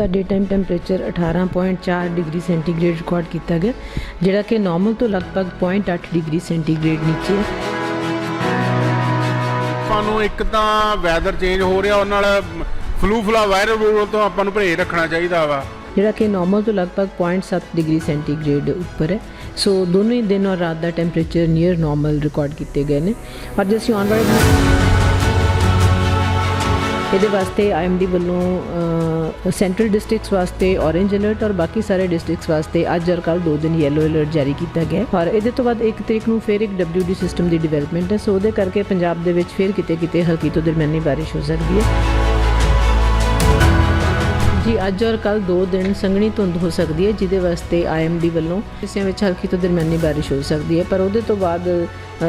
ਦਾ day time temperature 18.4 degree centigrade record ਕੀਤਾ ਗਿਆ ਜਿਹੜਾ ਕਿ ਨਾਰਮਲ ਤੋਂ ਲਗਭਗ 0.8 ਡਿਗਰੀ ਸੈਂਟੀਗ੍ਰੇਡ ਨੀਚੇ ਹੈ। ਆਪਾਂ ਨੂੰ ਇੱਕ ਤਾਂ ਵੈਦਰ ਚੇਂਜ ਹੋ ਰਿਹਾ ਉਹਨਾਂ ਨਾਲ ਫਲੂ ਫਲਾ ਵਾਇਰਲ ਰੂਲ ਤੋਂ ਆਪਾਂ ਨੂੰ ਪਰਹੇਜ਼ ਰੱਖਣਾ ਚਾਹੀਦਾ ਵਾ। ਜਿਹੜਾ ਕਿ ਨਾਰਮਲ ਤੋਂ ਲਗਭਗ 0.7 ਡਿਗਰੀ ਸੈਂਟੀਗ੍ਰੇਡ ਉੱਪਰ ਹੈ। ਸੋ ਦੋਨੋਂ ਹੀ ਦਿਨ ਔਰ ਰਾਤ ਦਾ ਟੈਂਪਰੇਚਰ ਨੀਅਰ ਨਾਰਮਲ ਰਿਕਾਰਡ ਕੀਤੇ ਗਏ ਨੇ। ਔਰ ਜੇ ਅਸੀਂ ਔਨਵਰਡ ਇਹਦੇ ਵਾਸਤੇ ਆਈਐਮਡੀ ਵੱਲੋਂ ਸੈਂਟਰਲ ਡਿਸਟ੍ਰਿਕਟਸ ਵਾਸਤੇ ਔਰੇਂਜ ਅਲਰਟ ਔਰ ਬਾਕੀ ਸਾਰੇ ਡਿਸਟ੍ਰਿਕਟਸ ਵਾਸਤੇ ਅੱਜ ਔਰ ਕੱਲ ਦੋ ਦਿਨ ਯੈਲੋ ਅਲਰਟ ਜਾਰੀ ਕੀਤਾ ਗਿਆ ਔਰ ਇਹਦੇ ਤੋਂ ਬਾਅਦ 1 ਤਰੀਕ ਨੂੰ ਫਿਰ ਇੱਕ WD ਸਿਸਟਮ ਦੀ ਡਿਵੈਲਪਮੈਂਟ ਹੈ। ਸੋ ਉਹਦੇ ਕਰਕੇ ਪੰਜਾਬ ਦੇ ਵਿੱਚ ਫਿਰ ਕਿਤੇ ਕਿਤੇ ਹਲਕੀ ਤੋਂ ਦਰਮਿਆਨੀ ਬਾਰਿਸ਼ ਹੋ ਸਕਦੀ ਹੈ। ਜੀ, ਅੱਜ ਔਰ ਕੱਲ ਦੋ ਦਿਨ ਸੰਘਣੀ ਧੁੰਦ ਹੋ ਸਕਦੀ ਹੈ, ਜਿਹਦੇ ਵਾਸਤੇ ਆਈਐਮਡੀ ਵੱਲੋਂ ਹਿੱਸਿਆਂ ਵਿੱਚ ਹਲਕੀ ਤੋਂ ਦਰਮਿਆਨੀ ਬਾਰਿਸ਼ ਹੋ ਸਕਦੀ ਹੈ। ਪਰ ਉਹਦੇ ਤੋਂ ਬਾਅਦ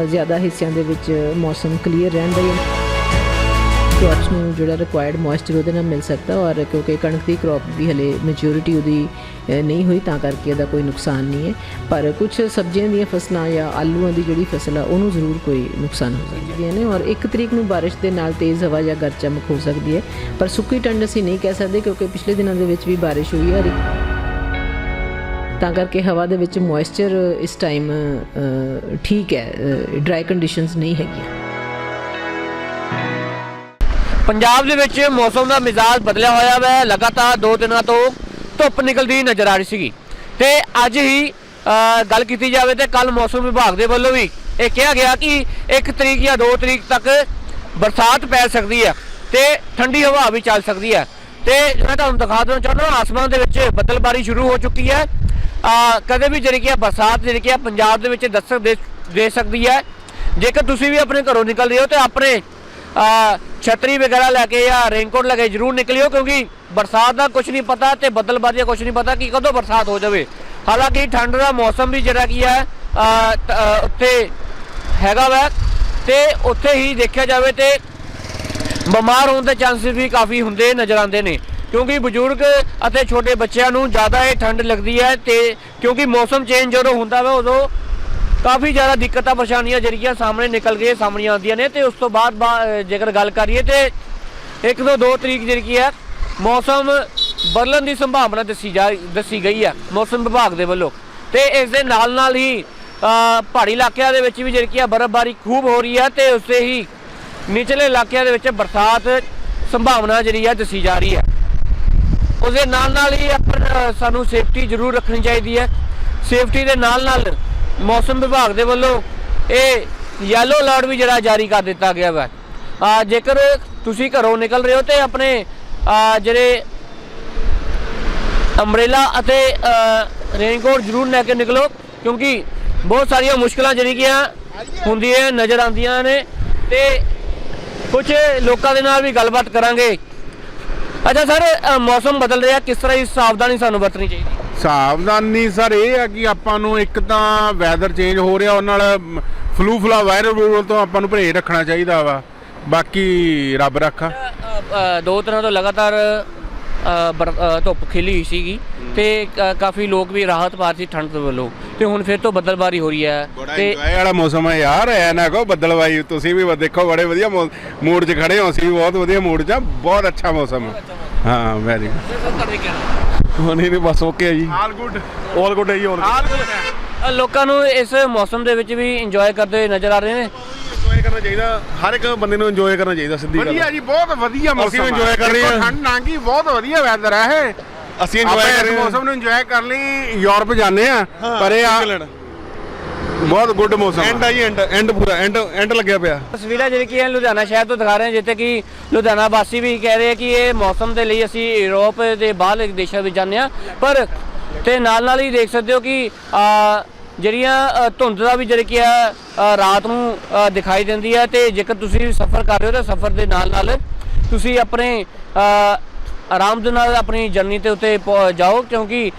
ਜ਼ਿਆਦਾ ਹਿੱਸਿਆਂ ਦੇ ਵਿੱਚ ਮੌਸਮ ਕਲੀਅਰ ਰਹਿਣ ਦਾ ਹੀ ਕ੍ਰੌਪਸ ਨੂੰ ਜਿਹੜਾ ਰਿਕੁਆਇਰਡ ਮੋਇਸਚਰ ਉਹਦੇ ਨਾਲ ਮਿਲ ਸਕਦਾ ਔਰ ਕਿਉਂਕਿ ਕਣਕ ਦੀ ਕ੍ਰੌਪ ਵੀ ਹਲੇ ਮੈਚੁਰਿਟੀ ਉਹਦੀ ਨਹੀਂ ਹੋਈ, ਤਾਂ ਕਰਕੇ ਇਹਦਾ ਕੋਈ ਨੁਕਸਾਨ ਨਹੀਂ ਹੈ। ਪਰ ਕੁਝ ਸਬਜ਼ੀਆਂ ਦੀਆਂ ਫਸਲਾਂ ਜਾਂ ਆਲੂਆਂ ਦੀ ਜਿਹੜੀ ਫਸਲ ਆ, ਉਹਨੂੰ ਜ਼ਰੂਰ ਕੋਈ ਨੁਕਸਾਨ ਹੋ ਸਕਦੀਆਂ ਨੇ ਔਰ 1 ਤਰੀਕ ਨੂੰ ਬਾਰਿਸ਼ ਦੇ ਨਾਲ ਤੇਜ਼ ਹਵਾ ਜਾਂ ਗਰਜ ਚਮਕ ਹੋ ਸਕਦੀ ਹੈ। ਪਰ ਸੁੱਕੀ ਠੰਡ ਅਸੀਂ ਨਹੀਂ ਕਹਿ ਸਕਦੇ ਕਿਉਂਕਿ ਪਿਛਲੇ ਦਿਨਾਂ ਦੇ ਵਿੱਚ ਵੀ ਬਾਰਿਸ਼ ਹੋਈ ਹੈ ਤਾਂ ਕਰਕੇ ਹਵਾ ਦੇ ਵਿੱਚ ਮੋਇਸਚਰ ਇਸ ਟਾਈਮ ਠੀਕ ਹੈ ਡਰਾਈ ਕੰਡੀਸ਼ਨਸ ਨਹੀਂ ਹੈਗੀਆਂ। ਪੰਜਾਬ ਦੇ ਵਿੱਚ ਮੌਸਮ ਦਾ ਮਿਜ਼ਾਜ ਬਦਲਿਆ ਹੋਇਆ ਹੈ ਲਗਾਤਾਰ ਦੋ ਦਿਨਾਂ ਤੋਂ ਧੁੱਪ ਨਿਕਲਦੀ ਨਜ਼ਰ ਆ ਰਹੀ ਸੀਗੀ। ਤੇ ਅੱਜ ਹੀ ਗੱਲ ਕੀਤੀ ਜਾਵੇ ਤੇ ਕੱਲ ਮੌਸਮ ਵਿਭਾਗ ਦੇ ਵੱਲੋਂ ਵੀ ਇਹ ਕਿਹਾ ਗਿਆ ਕਿ 1 ਤਰੀਕ ਜਾਂ 2 ਤਰੀਕ ਤੱਕ ਬਰਸਾਤ ਪੈ ਸਕਦੀ ਹੈ ਤੇ ਠੰਡੀ ਹਵਾ ਵੀ ਚੱਲ ਸਕਦੀ ਹੈ। ਤੇ ਮੈਂ ਤੁਹਾਨੂੰ ਦਿਖਾ ਦੇਣਾ ਚਾਹੁੰਦਾ ਆਸਮਾਨ ਦੇ ਵਿੱਚ ਬੱਦਲਬਾਰੀ ਸ਼ੁਰੂ ਹੋ ਚੁੱਕੀ ਹੈ। ਕਦੇ ਵੀ ਜਿਹੜੀ ਕਿ ਬਰਸਾਤ ਜਿਹੜੀ ਕਿ ਹੈ ਪੰਜਾਬ ਦੇ ਵਿੱਚ ਦਸਤਕ ਦੇ ਦੇ ਸਕਦੀ ਹੈ। ਜੇਕਰ ਤੁਸੀਂ ਵੀ ਆਪਣੇ ਘਰੋਂ ਨਿਕਲ ਰਹੇ ਹੋ ਤੇ ਆਪਣੇ ਛਤਰੀ ਵਗੈਰਾ ਲੈ ਕੇ ਜਾਂ ਰੇਨਕੋਟ ਲੈ ਕੇ ਜਰੂਰ ਨਿਕਲਿਓ ਕਿਉਂਕਿ ਬਰਸਾਤ ਦਾ ਕੁਝ ਨਹੀਂ ਪਤਾ ਤੇ ਬੱਦਲਬਾਜ਼ੀ ਦਾ ਕੁਝ ਨਹੀਂ ਪਤਾ ਕਿ ਕਦੋਂ ਬਰਸਾਤ ਹੋ ਜਾਵੇ। ਹਾਲਾਂਕਿ ਠੰਡ ਦਾ ਮੌਸਮ ਵੀ ਜਿਹੜਾ ਕੀ ਹੈ ਆ, ਉੱਥੇ ਹੈਗਾ ਵਾ ਤੇ ਉੱਥੇ ਹੀ ਦੇਖਿਆ ਜਾਵੇ ਤੇ ਬਿਮਾਰ ਹੋਣ ਦੇ ਚਾਂਸਸ ਵੀ ਕਾਫੀ ਹੁੰਦੇ ਨਜ਼ਰ ਆਉਂਦੇ ਨੇ। ਕਿਉਂਕਿ ਬਜ਼ੁਰਗ ਅਤੇ ਛੋਟੇ ਬੱਚਿਆਂ ਨੂੰ ਜ਼ਿਆਦਾ ਇਹ ਠੰਡ ਲੱਗਦੀ ਹੈ ਤੇ ਕਿਉਂਕਿ ਮੌਸਮ ਚੇਂਜ ਜਦੋਂ ਹੁੰਦਾ ਵਾ ਉਦੋਂ ਕਾਫੀ ਜ਼ਿਆਦਾ ਦਿੱਕਤਾਂ, ਪਰੇਸ਼ਾਨੀਆਂ ਜਿਹੜੀਆਂ ਸਾਹਮਣੇ ਨਿਕਲ ਕੇ ਸਾਹਮਣੇ ਆਉਂਦੀਆਂ ਨੇ ਤੇ ਉਸ ਤੋਂ ਬਾਅਦ ਬਾ- ਜੇਕਰ ਗੱਲ ਕਰੀਏ ਤੇ ਇੱਕ ਤੋਂ 2 ਤਰੀਕ ਜਿਹੜੀ ਕੀ ਹੈ, ਮੌਸਮ ਬਦਲਣ ਦੀ ਸੰਭਾਵਨਾ ਦੱਸੀ ਜਾ ਦੱਸੀ ਗਈ ਹੈ, ਮੌਸਮ ਵਿਭਾਗ ਦੇ ਵੱਲੋਂ। ਤੇ ਇਸ ਦੇ ਨਾਲ ਨਾਲ ਹੀ ਪਹਾੜੀ ਇਲਾਕਿਆਂ ਦੇ ਵਿੱਚ ਵੀ ਜਿਹੜੀ ਕੀ ਹੈ, ਬਰਫ਼ਬਾਰੀ ਖੂਬ ਹੋ ਰਹੀ ਹੈ ਤੇ ਉਸੇ ਹੀ ਨਿਚਲੇ ਇਲਾਕਿਆਂ ਦੇ ਵਿੱਚ ਬਰਸਾਤ ਸੰਭਾਵਨਾ ਜਿਹੜੀ ਹੈ ਦੱਸੀ ਜਾ ਰਹੀ ਹੈ। ਉਸ ਦੇ ਨਾਲ ਨਾਲ ਹੀ ਆਪਾਂ ਸਾਨੂੰ ਸੇਫਟੀ ਜ਼ਰੂਰ ਰੱਖਣੀ ਚਾਹੀਦੀ ਹੈ। ਸੇਫਟੀ ਦੇ ਨਾਲ ਨਾਲ ਮੌਸਮ ਵਿਭਾਗ ਦੇ ਵੱਲੋਂ ਇਹ ਯੈਲੋ ਅਲਰਟ ਵੀ ਜਿਹੜਾ ਜਾਰੀ ਕਰ ਦਿੱਤਾ ਗਿਆ ਵਾ। ਆ, ਜੇਕਰ ਤੁਸੀਂ ਘਰੋਂ ਨਿਕਲ ਰਹੇ ਹੋ ਤੇ ਆਪਣੇ ਜਿਹੜੇ ਅੰਬ੍ਰੇਲਾ ਅਤੇ ਰੇਨਕੋਟ ਜ਼ਰੂਰ ਲੈ ਕੇ ਨਿਕਲੋ, ਕਿਉਂਕਿ ਬਹੁਤ ਸਾਰੀਆਂ ਮੁਸ਼ਕਲਾਂ ਜਿਹੜੀਆਂ ਹੁੰਦੀਆਂ, ਨਜ਼ਰ ਆਉਂਦੀਆਂ ਨੇ ਤੇ ਕੁਝ ਲੋਕਾਂ ਦੇ ਨਾਲ ਵੀ ਗੱਲਬਾਤ ਕਰਾਂਗੇ। ਅੱਛਾ ਸਰ ਮੌਸਮ ਬਦਲ ਰਿਹਾ, ਕਿਸ ਤਰ੍ਹਾਂ ਦੀ ਸਾਵਧਾਨੀ ਸਾਨੂੰ ਵਰਤਣੀ ਚਾਹੀਦੀ? ਸਾਵਧਾਨੀ ਸਰ ਇਹ ਆ ਕਿ ਆਪਾਂ ਨੂੰ ਇੱਕ ਤਾਂ ਵੈਦਰ ਚੇਂਜ ਹੋ ਰਿਹਾ ਉਹਨਾਂ ਨਾਲ ਫਲੂ ਫਲਾ ਵਾਇਰਲ ਰੂਲ ਤੋਂ ਆਪਾਂ ਨੂੰ ਪਰਹੇਜ਼ ਰੱਖਣਾ ਚਾਹੀਦਾ ਵਾ। ਬਾਕੀ ਰੱਬ ਰੱਖਾ। ਦੋ ਤਰ੍ਹਾਂ ਤੋਂ ਲਗਾਤਾਰ ਧੁੱਪ ਖਿਲੀ ਹੋਈ ਸੀਗੀ ਤੇ ਕਾਫੀ ਲੋਕ ਵੀ ਰਾਹਤ ਪਾ ਸੀ ਠੰਡ ਤੋਂ ਵੱਲੋਂ। ਤੇ ਹੁਣ ਫਿਰ ਤੋਂ ਬੱਦਲਬਾਰੀ ਹੋ ਰਹੀ ਹੈ ਤੇ ਇੰਜੋਏ ਵਾਲਾ ਮੌਸਮ ਹੈ ਯਾਰ ਐ ਨਾ ਕੋ ਬੱਦਲਵਾਈ ਤੁਸੀਂ ਵੀ ਦੇਖੋ ਬੜੇ ਵਧੀਆ ਮੂਡ 'ਚ ਖੜੇ ਹੋ ਅਸੀਂ ਵੀ ਬਹੁਤ ਵਧੀਆ ਮੂਡ 'ਚ ਆ ਬਹੁਤ ਅੱਛਾ ਮੌਸਮ ਹੈ। ਹਾਂ। ਵੈਰੀ ਨਹੀਂ ਨਹੀਂ ਬਸ ਓਕੇ ਹੈ ਜੀ। ਆਲ ਗੁੱਡ ਆਲ ਗੁੱਡ ਹੈ ਜੀ ਆਲ ਆਲ ਗੁੱਡ ਅ, ਲੋਕਾਂ ਨੂੰ ਇਸ ਮੌਸਮ ਦੇ ਵਿੱਚ ਵੀ ਇੰਜੋਏ ਕਰਦੇ ਹੋਏ ਨਜ਼ਰ ਆ ਰਹੇ ਨੇ? ਇੰਜੋਏ ਕਰਨਾ ਚਾਹੀਦਾ। ਹਰ ਇੱਕ ਬੰਦੇ ਨੂੰ ਇੰਜੋਏ ਕਰਨਾ ਚਾਹੀਦਾ ਸਿੱਧੀ ਗੱਲ ਵਧੀਆ ਜੀ ਬਹੁਤ ਵਧੀਆ ਮੌਸਮ ਅਸੀਂ ਵੀ enjoy ਕਰ ਰਹੇ ਦੇਖੋ, ਹਾਂ। ਠੰਡ ਲੰਘੀ ਬਹੁਤ ਵਧੀਆ ਵੈਦਰ ਹੈ ਇਹ। ਅਸੀਂ ਆਪਾਂ ਇੰਜੋਏ ਇਸ ਕਰ ਰਹੇ ਹਾਂ। ਮੌਸਮ ਨੂੰ ਇੰਜੋਏ ਕਰਨ ਲਈ ਯੂਰਪ ਜਾਂਦੇ ਆ ਪਰ ਇਹ ਆ ਇੰਗਲੈਂਡ। ਬਹੁਤ ਗੁੱਡ ਮੌਸਮ ਐਂਡ ਆ। ਆ ਜੀ ਐਂਡ ਐਂਡ ਪੂਰਾ ਐਂਡ ਐਂਡ ਲੱਗਿਆ ਪਿਆ ਤਸਵੀਰਾਂ ਜਿਹੜੀ ਕਿ ਹੈ ਲੁਧਿਆਣਾ ਸ਼ਹਿਰ ਤੋਂ ਦਿਖਾ ਰਹੇ ਹਾਂ ਜਿੱਥੇ ਕਿ ਲੁਧਿਆਣਾ ਵਾਸੀ ਵੀ ਕਹਿ ਰਹੇ ਕਿ ਇਹ ਮੌਸਮ ਦੇ ਲਈ ਅਸੀਂ ਯੂਰਪ ਦੇ ਬਾਹਰਲੇ ਦੇਸ਼ਾਂ ਵਿੱਚ ਜਾਂਦੇ ਹਾਂ ਪਰ ਤੇ ਨਾਲ ਨਾਲ ਹੀ ਦੇਖ ਸਕਦੇ ਹੋ ਕਿ ਆ ਜਿਹੜੀਆਂ ਧੁੰਦ ਦਾ ਵੀ ਜਿਹੜੀ ਕਿ ਹੈ ਅ, ਰਾਤ ਨੂੰ ਦਿਖਾਈ ਦਿੰਦੀ ਹੈ ਤੇ ਜੇਕਰ ਤੁਸੀਂ ਸਫ਼ਰ ਕਰ ਰਹੇ ਹੋ ਤਾਂ ਸਫ਼ਰ ਦੇ ਨਾਲ ਨਾਲ ਤੁਸੀਂ ਆਪਣੇ ਆਰਾਮ ਦੇ ਨਾਲ ਆਪਣੀ ਜਰਨੀ ਤੇ ਉੱਤੇ ਜਾਓ ਕਿਉਂਕਿ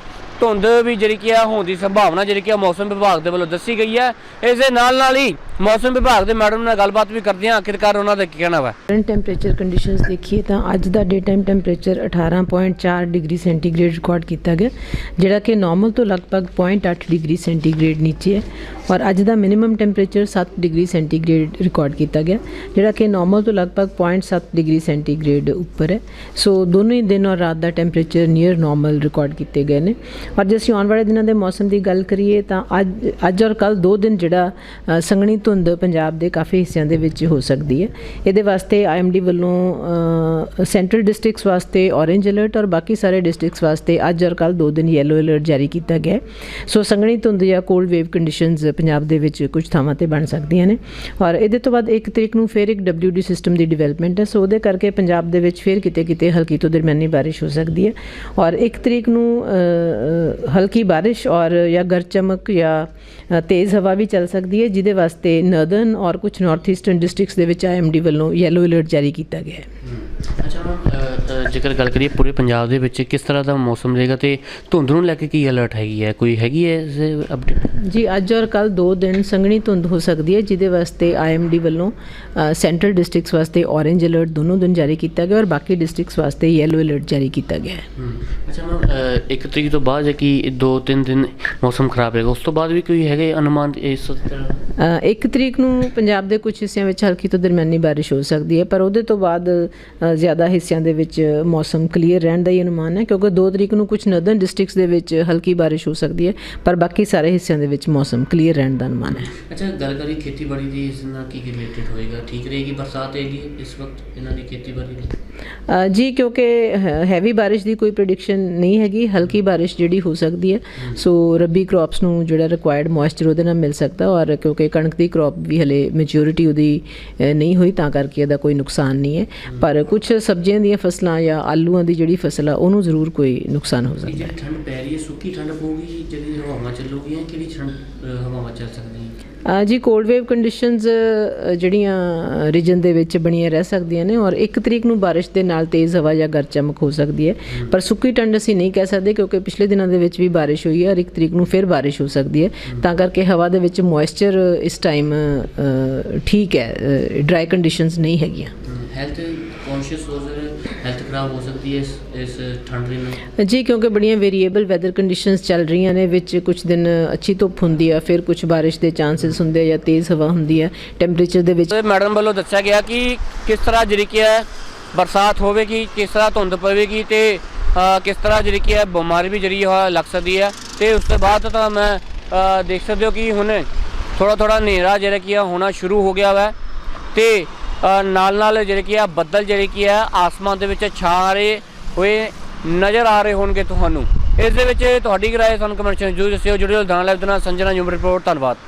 ਧੁੰਦ ਵੀ ਜਿਹੜੀ ਕੀ ਆ ਹੋਣ ਦੀ ਸੰਭਾਵਨਾ ਜਿਹੜੀ ਕਿ ਆ ਮੌਸਮ ਵਿਭਾਗ ਦੇ ਵੱਲੋਂ ਦੱਸੀ ਗਈ ਹੈ। ਇਸ ਦੇ ਨਾਲ ਨਾਲ ਹੀ ਮੌਸਮ ਵਿਭਾਗ ਦੇ ਮੈਡਮ ਨਾਲ ਗੱਲਬਾਤ ਵੀ ਕਰਦੇ ਹਾਂ। ਆਖਿਰਕਾਰ ਉਹਨਾਂ ਦਾ ਕੀ ਕਹਿਣਾ ਵਾ? ਕਰੰਟ ਟੈਂਪਰੇਚਰ ਕੰਡੀਸ਼ਨਸ ਦੇਖੀਏ ਤਾਂ ਅੱਜ ਦਾ day time temperature 18.4 degree centigrade record ਕੀਤਾ ਗਿਆ ਜਿਹੜਾ ਕਿ ਨਾਰਮਲ ਤੋਂ ਲਗਭਗ 0.8 ਡਿਗਰੀ ਸੈਂਟੀਗ੍ਰੇਡ ਨੀਚੇ ਹੈ ਔਰ ਅੱਜ ਦਾ minimum temperature 7 degree centigrade record ਕੀਤਾ ਗਿਆ ਜਿਹੜਾ ਕਿ ਨਾਰਮਲ ਤੋਂ ਲਗਭਗ 0.7 ਡਿਗਰੀ ਸੈਂਟੀਗ੍ਰੇਡ ਉੱਪਰ ਹੈ। ਸੋ ਦੋਨੋਂ ਹੀ ਦਿਨ ਔਰ ਰਾਤ ਦਾ ਟੈਂਪਰੇਚਰ ਨੀਅਰ ਨਾਰਮਲ ਰਿਕਾਰਡ ਕੀਤੇ ਗਏ ਨੇ। ਔਰ ਜੇ ਅਸੀਂ ਆਉਣ ਵਾਲੇ ਦਿਨਾਂ ਦੇ ਮੌਸਮ ਦੀ ਗੱਲ ਕਰੀਏ ਤਾਂ ਅੱਜ ਅੱਜ ਔਰ ਕੱਲ ਦੋ ਦਿਨ ਜਿਹੜਾ ਅ, ਸੰਘਣੀ ਧੁੰਦ ਪੰਜਾਬ ਦੇ ਕਾਫੀ ਹਿੱਸਿਆਂ ਦੇ ਵਿੱਚ ਹੋ ਸਕਦੀ ਹੈ। ਇਹਦੇ ਵਾਸਤੇ ਆਈਐਮਡੀ ਵੱਲੋਂ ਸੈਂਟਰਲ ਡਿਸਟ੍ਰਿਕਟਸ ਵਾਸਤੇ ਔਰੇਂਜ ਅਲਰਟ ਔਰ ਬਾਕੀ ਸਾਰੇ ਡਿਸਟ੍ਰਿਕਟਸ ਵਾਸਤੇ ਅੱਜ ਔਰ ਕੱਲ ਦੋ ਦਿਨ ਯੈਲੋ ਅਲਰਟ ਜਾਰੀ ਕੀਤਾ ਗਿਆ ਹੈ। ਸੋ ਸੰਘਣੀ ਧੁੰਦ ਜਾਂ ਕੋਲਡ ਵੇਵ ਕੰਡੀਸ਼ਨਸ ਪੰਜਾਬ ਦੇ ਵਿੱਚ ਕੁਝ ਥਾਵਾਂ ਤੇ ਬਣ ਸਕਦੀਆਂ ਨੇ। ਔਰ ਇਹਦੇ ਤੋਂ ਬਾਅਦ 1 ਤਰੀਕ ਨੂੰ ਫਿਰ ਇੱਕ WD ਸਿਸਟਮ ਦੀ ਡਿਵੈਲਪਮੈਂਟ ਹੈ। ਸੋ ਉਹਦੇ ਕਰਕੇ ਪੰਜਾਬ ਦੇ ਵਿੱਚ ਫਿਰ ਕਿਤੇ ਕਿਤੇ ਹਲਕੀ ਤੋਂ ਦਰਮਿਆਨੀ ਬਾਰਿਸ਼ ਹੋ ਸਕਦੀ ਹੈ। ਔਰ 1 ਤਰੀਕ ਨੂੰ ਹਲਕੀ ਬਾਰਿਸ਼ ਔਰ ਜਾਂ ਗਰਜ ਚਮਕ ਜਾਂ ਤੇਜ਼ ਹਵਾ ਵੀ ਚੱਲ ਸਕਦੀ ਹੈ, ਜਿਹਦੇ ਵਾਸਤੇ ਨਰਦਰਨ ਔਰ ਕੁਝ ਨਾਰਥ ਈਸਟਰਨ ਡਿਸਟ੍ਰਿਕਟਸ ਦੇ ਵਿੱਚ ਆਈਐਮਡੀ ਵੱਲੋਂ ਯੈਲੋ ਅਲਰਟ ਜਾਰੀ ਕੀਤਾ ਗਿਆ ਹੈ। ਅੱਛਾ ਮੈਮ ਜੇਕਰ ਗੱਲ ਕਰੀਏ ਪੂਰੇ ਪੰਜਾਬ ਦੇ ਵਿੱਚ ਕਿਸ ਤਰ੍ਹਾਂ ਦਾ ਮੌਸਮ ਰਹੇਗਾ ਤੇ ਧੁੰਦ ਨੂੰ ਲੈ ਕੇ ਕੀ ਅਲਰਟ ਹੈਗੀ ਹੈ? ਕੋਈ ਹੈਗੀ ਹੈ ਇਸ ਅਪਡੇਟ ਜੀ ਅੱਜ ਔਰ ਕੱਲ ਦੋ ਦਿਨ ਸੰਘਣੀ ਧੁੰਦ ਹੋ ਸਕਦੀ ਹੈ ਜਿਹਦੇ ਵਾਸਤੇ ਆਈਐਮਡੀ ਵੱਲੋਂ ਸੈਂਟਰਲ ਡਿਸਟ੍ਰਿਕਟਸ ਵਾਸਤੇ ਔਰੇਂਜ ਅਲਰਟ ਦੋਨੋਂ ਦਿਨ ਜਾਰੀ ਕੀਤਾ ਗਿਆ ਔਰ ਬਾਕੀ ਡਿਸਟ੍ਰਿਕਟਸ ਵਾਸਤੇ ਯੈਲੋ ਅਲਰਟ ਜਾਰੀ ਕੀਤਾ ਗਿਆ ਹੈ। ਅੱਛਾ ਮੈਮ ਇੱਕ ਤਰੀਕ ਤੋਂ ਬਾਅਦ ਜੇ ਕਿ ਦੋ ਤਿੰਨ ਦਿਨ ਮੌਸਮ ਖਰਾਬ ਰਹੇਗਾ ਉਸ ਤੋਂ ਬਾਅਦ ਵੀ ਕੋਈ ਹੈਗੇ ਅਨੁਮਾਨ ਇਸ ਤਰ੍ਹਾਂ? ਇੱਕ ਤਰੀਕ ਨੂੰ ਪੰਜਾਬ ਦੇ ਕੁਝ ਹਿੱਸਿਆਂ ਵਿੱਚ ਹਲਕੀ ਤੋਂ ਦਰਮਿਆਨੀ ਬਾਰਿਸ਼ ਹੋ ਸਕਦੀ ਹੈ ਪਰ ਉਹਦੇ ਤੋਂ ਬਾਅਦ ਜ਼ਿਆਦਾ ਹਿੱਸਿਆਂ ਦੇ ਵਿੱਚ ਮੌਸਮ ਕਲੀਅਰ ਰਹਿਣ ਦਾ ਹੀ ਅਨੁਮਾਨ ਹੈ, ਕਿਉਂਕਿ 2 ਤਰੀਕ ਨੂੰ ਕੁਝ ਨਦਰਨ ਡਿਸਟ੍ਰਿਕਟਸ ਦੇ ਵਿੱਚ ਹਲਕੀ ਬਾਰਿਸ਼ ਹੋ ਸਕਦੀ ਹੈ, ਪਰ ਬਾਕੀ ਸਾਰੇ ਹਿੱਸਿਆਂ ਦੇ ਵਿੱਚ ਮੌਸਮ ਕਲੀਅਰ ਰਹਿਣ ਦਾ ਅਨੁਮਾਨ ਹੈ। ਅੱਛਾ, ਗੱਲ ਕਰੀ ਖੇਤੀਬਾੜੀ ਦੀ, ਇਸ ਨਾਲ ਕੀ ਰਿਲੇਟਡ ਹੋਏਗਾ? ਠੀਕ ਰਹੇਗੀ ਬਰਸਾਤ ਹੈਗੀ ਇਸ ਵਕਤ, ਇਹਨਾਂ ਦੀ ਖੇਤੀਬਾੜੀ ਲਈ ਜੀ, ਕਿਉਂਕਿ ਹੈਵੀ ਬਾਰਿਸ਼ ਦੀ ਕੋਈ ਪ੍ਰੈਡਿਕਸ਼ਨ ਨਹੀਂ ਹੈਗੀ, ਹਲਕੀ ਬਾਰਿਸ਼ ਜਿਹੜੀ ਹੋ ਸਕਦੀ ਹੈ। ਸੋ ਰੱਬੀ ਕ੍ਰੌਪਸ ਨੂੰ ਜਿਹੜਾ ਰਿਕੁਆਇਰਡ ਮੋਇਸਚਰ ਉਹਦੇ ਨਾਲ ਮਿਲ ਸਕਦਾ ਔਰ ਕਿਉਂਕਿ ਕਣਕ ਦੀ ਕ੍ਰੌਪ ਵੀ ਹਲੇ ਮੈਚੁਰਿਟੀ ਉਹਦੀ ਨਹੀਂ ਹੋਈ, ਤਾਂ ਕਰਕੇ ਇਹਦਾ ਕੋਈ ਨੁਕਸਾਨ ਨਹੀਂ ਹੈ। ਪਰ ਕੁਝ ਸਬਜ਼ੀਆਂ ਦੀਆਂ ਫਸਲਾਂ ਜਾਂ ਆਲੂਆਂ ਦੀ ਜਿਹੜੀ ਫਸਲ ਆ, ਉਹਨੂੰ ਜ਼ਰੂਰ ਕੋਈ ਨੁਕਸਾਨ ਹੋ ਸਕਦਾ ਹੈ। ਠੰਡ ਪੈ ਰਹੀ ਹੈ, ਸੁੱਕੀ ਠੰਡ ਪਊਗੀ, ਜਿਹੜੀ ਹਵਾਵਾਂ ਚੱਲੂਗੀਆਂ, ਕਿਹੜੀ ਠੰਡ ਹਵਾਵਾਂ ਚੱਲ ਸਕਦੀਆਂ? ਜੀ ਕੋਲਡ ਵੇਵ ਕੰਡੀਸ਼ਨਸ ਜਿਹੜੀਆਂ ਰੀਜਨ ਦੇ ਵਿੱਚ ਬਣੀਆਂ ਰਹਿ ਸਕਦੀਆਂ ਨੇ ਔਰ ਇੱਕ ਤਰੀਕ ਨੂੰ ਬਾਰਿਸ਼ ਦੇ ਨਾਲ ਤੇਜ਼ ਹਵਾ ਜਾਂ ਗਰਜ ਚਮਕ ਹੋ ਸਕਦੀ ਹੈ। ਪਰ ਸੁੱਕੀ ਠੰਡ ਅਸੀਂ ਨਹੀਂ ਕਹਿ ਸਕਦੇ ਕਿਉਂਕਿ ਪਿਛਲੇ ਦਿਨਾਂ ਦੇ ਵਿੱਚ ਵੀ ਬਾਰਿਸ਼ ਹੋਈ ਹੈ ਔਰ ਇੱਕ ਤਰੀਕ ਨੂੰ ਫਿਰ ਬਾਰਿਸ਼ ਹੋ ਸਕਦੀ ਹੈ। ਤਾਂ ਕਰਕੇ ਹਵਾ ਦੇ ਵਿੱਚ ਮੋਇਸਚਰ ਇਸ ਟਾਈਮ ਠੀਕ ਹੈ ਡਰਾਈ ਕੰਡੀਸ਼ਨਸ ਨਹੀਂ ਹੈਗੀਆਂ। ਹੈਲਥ ਕੌਨਸ਼ੀਅਸ ਹੋ ਸਕਦਾ ਹੈਲਥ ਖਰਾਬ ਹੋ ਸਕਦੀ ਹੈ ਇਸ ਇਸ ਠੰਡ ਦੇ ਨਾਲ। ਜੀ ਕਿਉਂਕਿ ਬੜੀਆਂ ਵੇਰੀਏਬਲ ਵੈਦਰ ਕੰਡੀਸ਼ਨਸ ਚੱਲ ਰਹੀਆਂ ਨੇ ਵਿੱਚ ਕੁਝ ਦਿਨ ਅੱਛੀ ਧੁੱਪ ਹੁੰਦੀ ਆ ਫਿਰ ਕੁਝ ਬਾਰਿਸ਼ ਦੇ ਚਾਂਸਸ ਹੁੰਦੇ ਆ ਜਾਂ ਤੇਜ਼ ਹਵਾ ਹੁੰਦੀ ਆ ਟੈਂਪਰੇਚਰ ਦੇ ਵਿੱਚ। ਮੈਡਮ ਵੱਲੋਂ ਦੱਸਿਆ ਗਿਆ ਕਿ ਕਿਸ ਤਰ੍ਹਾਂ ਜਿਹੜੀ ਕੀ ਹੈ ਬਰਸਾਤ ਹੋਵੇਗੀ ਕਿਸ ਤਰ੍ਹਾਂ ਧੁੰਦ ਪਵੇਗੀ ਤੇ ਕਿਸ ਤਰ੍ਹਾਂ ਜਿਹੜੀ ਕੀ ਹੈ ਬਿਮਾਰੀ ਵੀ ਜਿਹੜੀ ਹੈ ਲੱਗ ਸਕਦੀ ਹੈ। ਤੇ ਉਸ ਤੋਂ ਬਾਅਦ ਤਾਂ ਮੈਂ ਦੇਖ ਸਕਦੇ ਹੋ ਕਿ ਹੁਣ ਥੋੜਾ ਥੋੜਾ ਹਨੇਰਾ ਜਿਹੜਾ ਕੀ ਹੈ ਹੋਣਾ ਸ਼ੁਰੂ ਹੋ ਗਿਆ ਵਾ। ਤੇ ਨਾਲ ਨਾਲ ਜਿਹੜੇ ਕੀ ਆ, ਬੱਦਲ ਜਿਹੜੇ ਕੀ ਹੈ ਆਸਮਾਨ ਦੇ ਵਿੱਚ ਛਾ ਰਹੇ ਹੋਏ ਨਜ਼ਰ ਆ ਰਹੇ ਹੋਣਗੇ ਤੁਹਾਨੂੰ। ਇਸ ਦੇ ਵਿੱਚ ਤੁਹਾਡੀ ਕੀ ਰਾਏ ਸਾਨੂੰ ਕਮੈਂਟ ਵਿੱਚ ਜ਼ਰੂਰ ਦੱਸਿਓ। ਜੁੜਿਓ ਦਾਨ ਲਾਈਵ ਦੇ ਨਾਲ ਸੰਜਨਾ ਨਿਊਮ ਰਿਪੋਰਟ ਧੰਨਵਾਦ।